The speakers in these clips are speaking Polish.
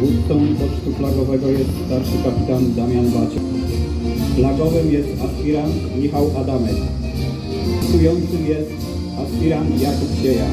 Dowódcą pocztu flagowego jest starszy kapitan Damian Baciok. Flagowym jest aspirant Michał Adamek. Kującym jest aspirant Jakub Sieja.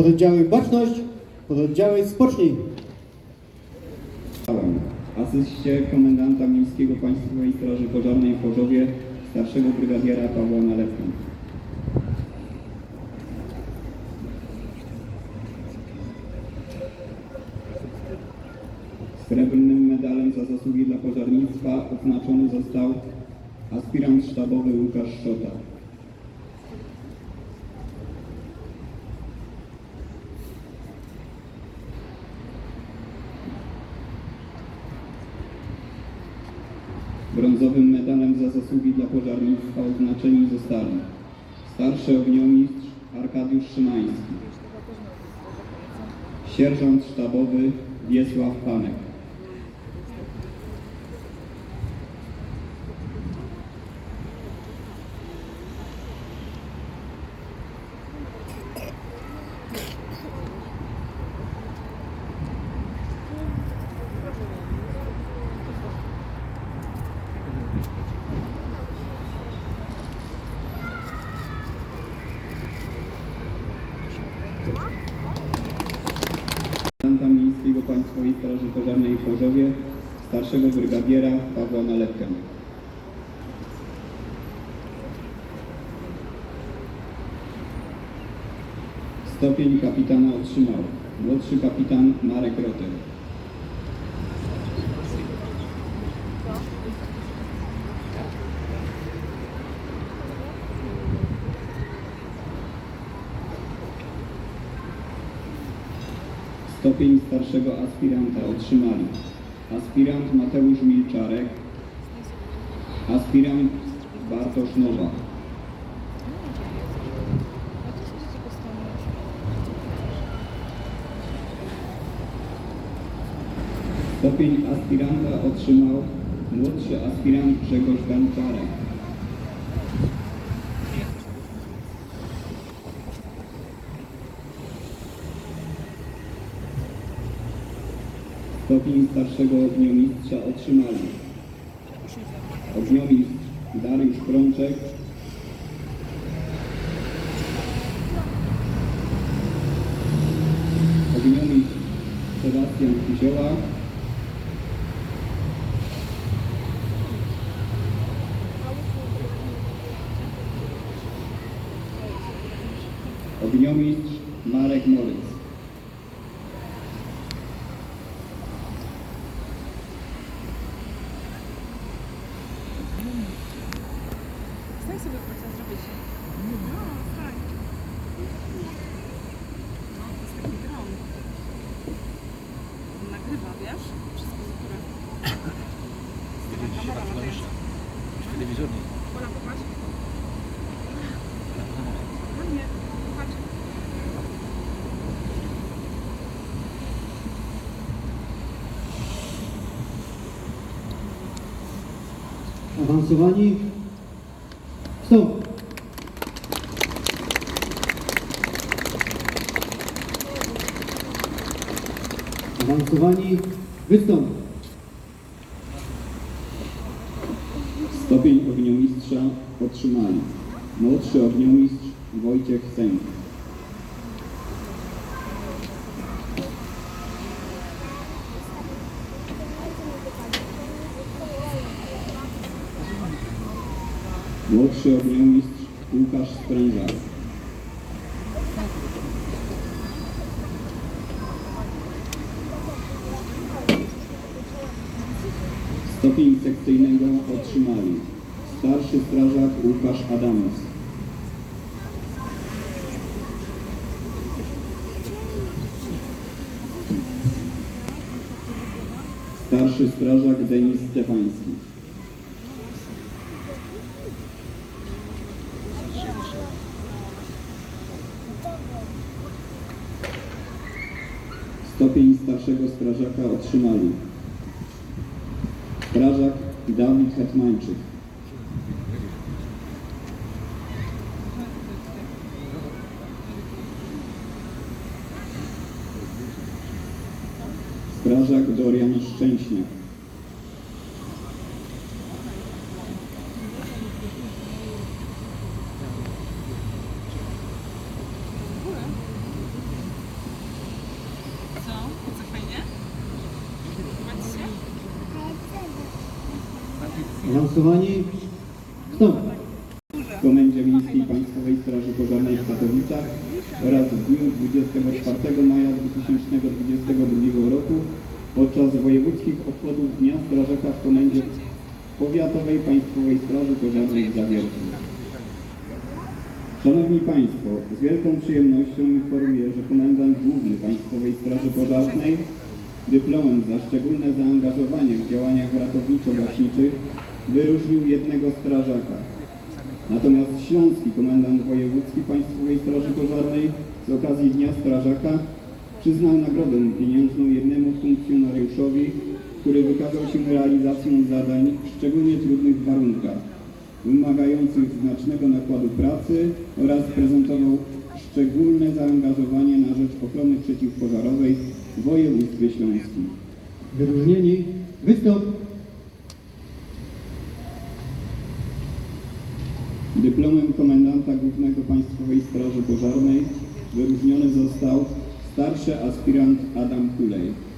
Pododdziały Baczność, pododdziały Spocznij. Asyście komendanta Miejskiego Państwowej Straży Pożarnej w Chorzowie starszego brygadiera Pawła Nalewka. Srebrnym medalem za zasługi dla pożarnictwa odznaczony został aspirant sztabowy Łukasz Szota. Brązowym medalem za zasługi dla pożarnictwa odznaczeni zostali starszy ogniomistrz Arkadiusz Szymański, sierżant sztabowy Wiesław Panek. Komendanta Miejskiego Państwowej Straży Pożarnej w Chorzowie starszego brygadiera Pawła Nalepkę. Stopień kapitana otrzymał młodszy kapitan Marek Rotek. Stopień starszego aspiranta otrzymali aspirant Mateusz Milczarek, aspirant Bartosz Nowak. Stopień aspiranta otrzymał młodszy aspirant Grzegorz Ganczarek. Stopień starszego ogniomistrza otrzymali. Ogniomistrz Dariusz Prączek, ogniomistrz Sebastian Kizioła, ogniomistrz Marek Morys. Telewizornie. Pola, popatrz. Popatrz. Awansowani. Stop. Awansowani. Wystąp. Stopień ogniomistrza otrzymali młodszy ogniomistrz Wojciech Sęk. Młodszy ogniomistrz Łukasz Sprężak. Stopień sekcyjnego otrzymali starszy strażak Łukasz Adamus. Starszy strażak Denis Stefański. Stopień starszego strażaka otrzymali strażak Dawid Hetmańczyk. Strażak Dorian Szczęśniak. Co? Co fajnie? Podoba ci się? Awansowani. Stop. w Komendzie Miejskiej Państwowej Straży Pożarnej w Katowicach oraz w dniu 24 maja 2022 roku podczas wojewódzkich obchodów Dnia Strażaka w Komendzie Powiatowej Państwowej Straży Pożarnej w Zawierciu. Szanowni Państwo, z wielką przyjemnością informuję, że Komendant Główny Państwowej Straży Pożarnej dyplomem za szczególne zaangażowanie w działaniach ratowniczo-gaśniczych wyróżnił jednego strażaka. Natomiast Śląski Komendant Wojewódzki Państwowej Straży Pożarnej z okazji Dnia Strażaka przyznał nagrodę pieniężną jednemu funkcjonariuszowi, który wykazał się realizacją zadań w szczególnie trudnych warunkach, wymagających znacznego nakładu pracy oraz prezentował szczególne zaangażowanie na rzecz ochrony przeciwpożarowej w województwie śląskim. Wyróżnieni. Wystąp. Dyplomem komendanta głównego Państwowej Straży Pożarnej wyróżniony został starszy aspirant Adam Kulej.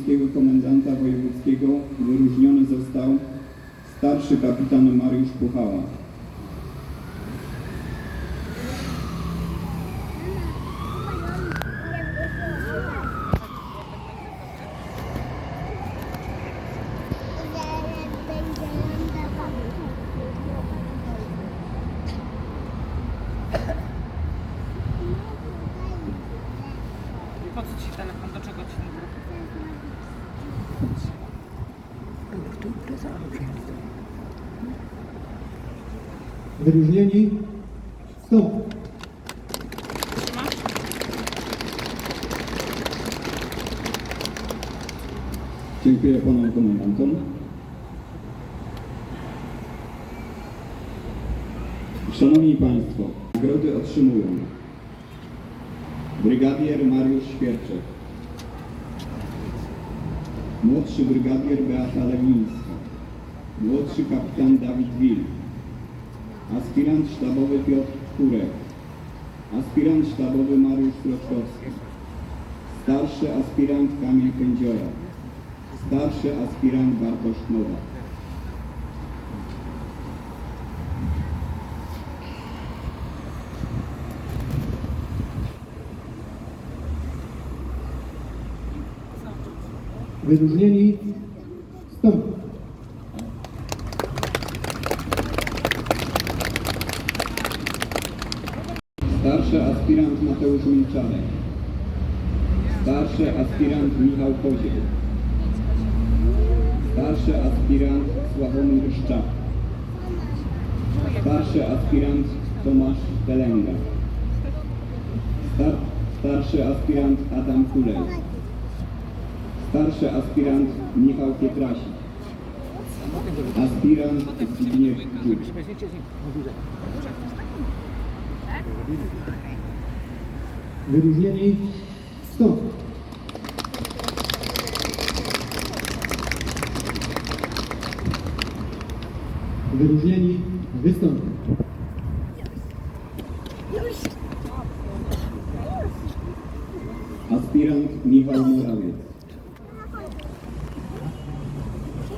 Śląskiego Komendanta Wojewódzkiego wyróżniony został starszy kapitan Mariusz Puchała. Wyróżnieni. Stop. Dziękuję panom komendantom. Szanowni Państwo, nagrody otrzymują brygadier Mariusz Świerczek, młodszy brygadier Beata Lewińska, młodszy kapitan Dawid Wil, aspirant sztabowy Piotr Kurek, aspirant sztabowy Mariusz Kroczkowski, starszy aspirant Kamil Kędziora, starszy aspirant Bartosz Nowak. Wyróżnieni. Wstąp. Starszy aspirant Mateusz Milczarek. Starszy aspirant Michał Koziel. Starszy aspirant Sławomir Szczap. Starszy aspirant Tomasz Pelęga. Star starszy aspirant Adam Kulej. Starszy aspirant Michał Pietrasik. Aspirant Zbigniew Dziuk. Wyróżnieni. Wstąp. Wyróżnieni. Wystąp. Aspirant Michał Morawiec.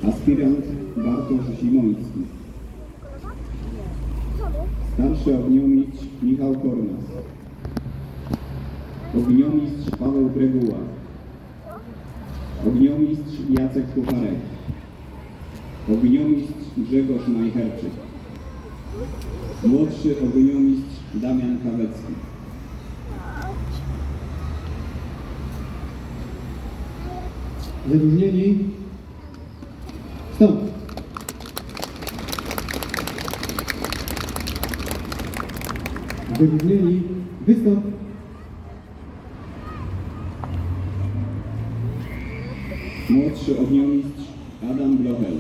Aspirant Bartosz Zimoński. Starszy ogniomistrz Michał Kornas. Ogniomistrz Paweł Breguła. Ogniomistrz Jacek Kucharek. Ogniomistrz Grzegorz Majcherczyk. Młodszy ogniomistrz Damian Kawecki. Wyróżnieni. Wstąp. Wyróżnieni. Wystąp. Młodszy ogniomistrz Adam Blochel.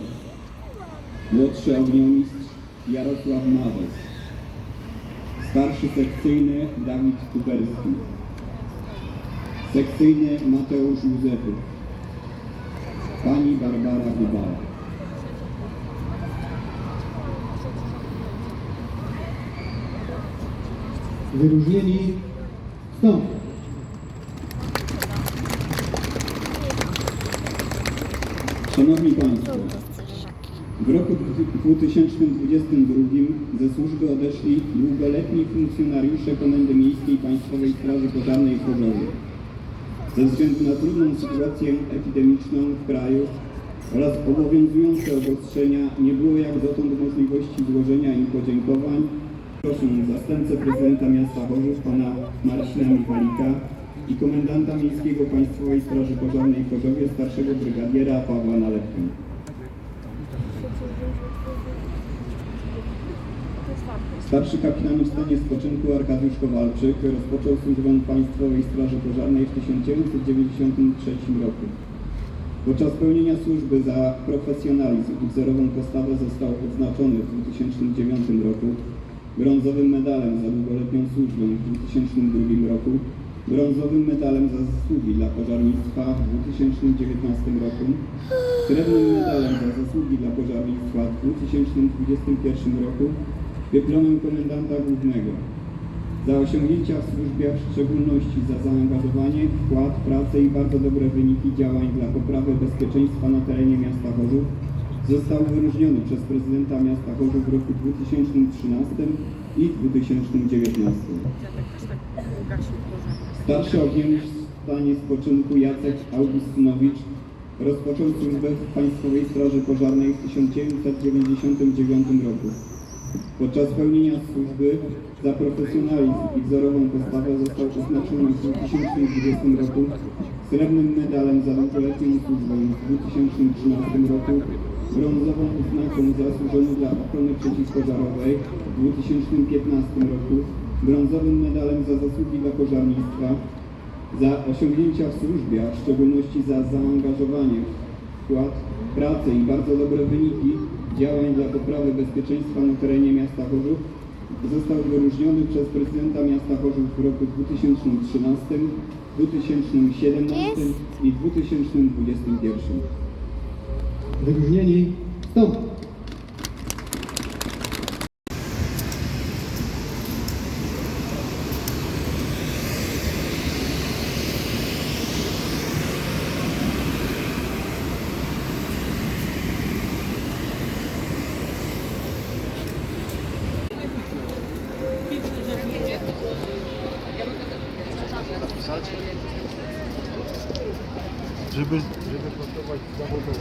Młodszy ogniomistrz Jarosław Mawes. Starszy sekcyjny Dawid Kuberski. Sekcyjny Mateusz Józefów. Pani Barbara Gubala. Wyróżnieni. Wstąp. Szanowni Państwo, w roku 2022 ze służby odeszli długoletni funkcjonariusze Komendy Miejskiej Państwowej Straży Pożarnej w Chorzowie. Ze względu na trudną sytuację epidemiczną w kraju oraz obowiązujące obostrzenia nie było jak dotąd możliwości złożenia im podziękowań. Proszę zastępcę prezydenta miasta Chorzów, pana Marcina Michalika i komendanta miejskiego Państwowej Straży Pożarnej w Chorzowie, starszego brygadiera Pawła Nalepkę. Starszy kapitan w stanie spoczynku Arkadiusz Kowalczyk rozpoczął służbę Państwowej Straży Pożarnej w 1993 roku. Podczas pełnienia służby za profesjonalizm i wzorową postawę został odznaczony w 2009 roku brązowym medalem za długoletnią służbę w 2002 roku, brązowym medalem za zasługi dla pożarnictwa w 2019 roku, srebrnym medalem za zasługi dla pożarnictwa w 2021 roku, dyplomem komendanta głównego. Za osiągnięcia w służbie, w szczególności za zaangażowanie, wkład, pracę i bardzo dobre wyniki działań dla poprawy bezpieczeństwa na terenie miasta Chorzów został wyróżniony przez prezydenta miasta Chorzów w roku 2013 i 2019. Starszy ogniomistrz w stanie spoczynku Jacek Augustynowicz rozpoczął służbę w Państwowej Straży Pożarnej w 1999 roku. Podczas pełnienia służby za profesjonalizm i wzorową postawę został oznaczony w 2020 roku srebrnym medalem za długoletnią służbę. W 2013 roku, brązową odznaką zasłużoną dla ochrony przeciwpożarowej. W 2015 roku, brązowym medalem za zasługi dla pożarnictwa, za osiągnięcia w służbie, a w szczególności za zaangażowanie wkład pracy i bardzo dobre wyniki działań dla poprawy bezpieczeństwa na terenie miasta Chorzów został wyróżniony przez prezydenta miasta Chorzów w roku 2013, 2017 i 2021. Wyróżnieni stąd. Żeby, żeby pracować zawodowo,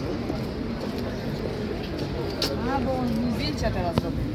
A, bo on zdjęcia teraz robi.